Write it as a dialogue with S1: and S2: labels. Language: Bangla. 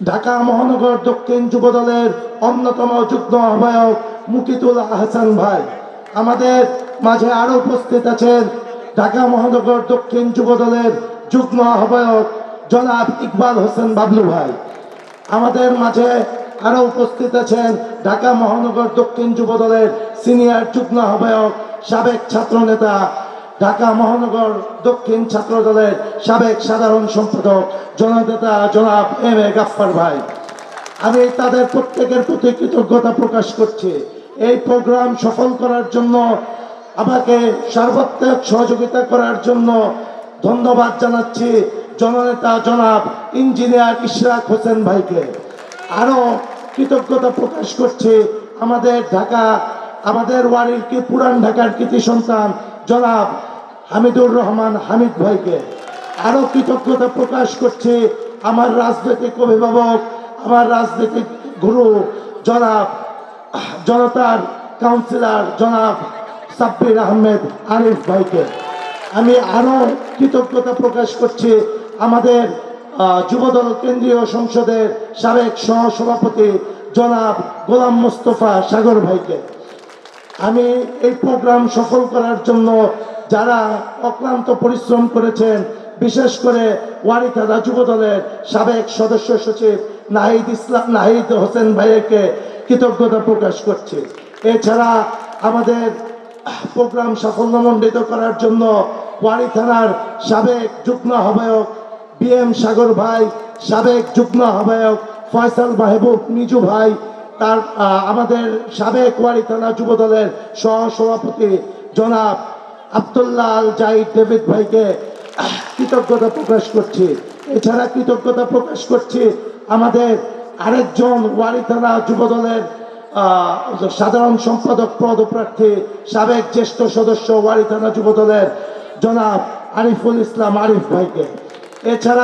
S1: ঢাকা মহানগর দক্ষিণ যুব দলের অন্যতম যুগ্ম আহ্বায়ক মুকিতুল আহসান ভাই। আমাদের মাঝে আরও উপস্থিত আছেন ঢাকা মহানগর দক্ষিণ যুব দলের যুগ্ম আহ্বায়ক জনাব ইকবাল হোসেন বাবলু ভাই। আমাদের মাঝে আরও উপস্থিত আছেন ঢাকা মহানগর দক্ষিণ যুব দলের সিনিয়র যুগ্ম আহ্বায়ক সাবেক ছাত্র নেতা ঢাকা মহানগর দক্ষিণ ছাত্র দলের সাবেক সাধারণ সম্পাদক জননেতা জনাব এম এ গাফফার ভাই। আমি তাদের প্রত্যেকের প্রতি কৃতজ্ঞতা প্রকাশ করছি। এই প্রোগ্রাম সফল করার জন্য আমাকে সর্বাত্মক সহযোগিতা করার জন্য ধন্যবাদ জানাচ্ছি জননেতা জনাব ইঞ্জিনিয়ার ইশরাক হোসেন ভাইকে। আরও কৃতজ্ঞতা প্রকাশ করছি আমাদের ঢাকা, আমাদের ওয়ারির কি পুরান ঢাকার কৃতি সন্তান জনাব হামিদুর রহমান হামিদ ভাইকে আরও কৃতজ্ঞতা প্রকাশ করছি আমার রাজনৈতিক অভিভাবক, আমার রাজনৈতিক গুরু জনাব, জনতার কাউন্সিলর জনাব সাব্বির আহমেদ আরিফ ভাইকে। আমি আরও কৃতজ্ঞতা প্রকাশ করছি আমাদের যুবদল কেন্দ্রীয় সংসদের সাবেক সহসভাপতি জনাব গোলাম মোস্তফা সাগর ভাইকে। আমি এই প্রোগ্রাম সফল করার জন্য যারা অক্লান্ত পরিশ্রম করেছেন, বিশেষ করে ওয়ারিথাদা যুব দলের সাবেক সদস্য সচিব নাহিদ ইসলাম, নাহিদ হোসেন ভাইকে কৃতজ্ঞতা প্রকাশ করছি। এছাড়া আমাদের প্রোগ্রাম সাফল্যমণ্ডিত করার জন্য ওয়ারি থানার সাবেক যুগ্ম আহ্বায়ক বি এম সাগর ভাই, সাবেক যুগ্ম আহ্বায়ক ফয়সাল মাহবুব নিজু ভাই তার আমাদের সাবেক ওয়ারি থানা যুব দলের সহ সভাপতি জনাব আবদুল্লাহ আল জাহিদ ডেভিড ভাইকে কৃতজ্ঞতা প্রকাশ করছি। এছাড়া কৃতজ্ঞতা প্রকাশ করছি আমাদের আরেকজন ওয়ারি থানা যুব দলের আহ, সাধারণ সম্পাদক পদপ্রার্থী সাবেক জ্যেষ্ঠ সদস্য ওয়ারি থানা যুব দলের জনাব আরিফুল ইসলাম আরিফ ভাইকে। এছাড়া